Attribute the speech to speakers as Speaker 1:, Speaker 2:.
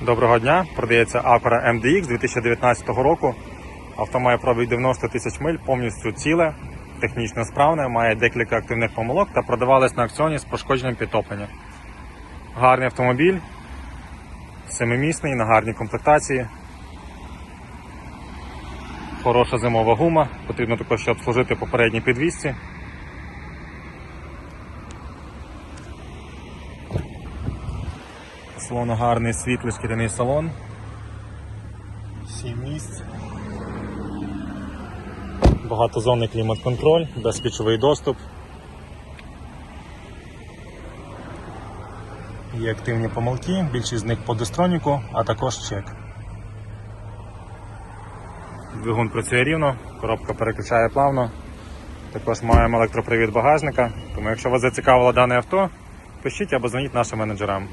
Speaker 1: Доброго дня, продається Acura MDX 2019 року. Авто має пробіг 90 тисяч миль, повністю ціле, технічно справне, має декілька активних помилок та продавалось на аукціоні з пошкодженням підтоплення. Гарний автомобіль, семимісний, на гарній комплектації. Хороша зимова гума, потрібно також ще обслужити попередні підвісці. Салону гарний світлий шкіряний салон. Сім місць. Багатозонний клімат-контроль, безключовий доступ. Є активні помилки, більшість з них по дистроніку, а також чек. Двигун працює рівно, коробка переключає плавно. Також маємо електропривід багажника. Тому якщо вас зацікавило дане авто, пишіть або дзвоніть нашим менеджерам.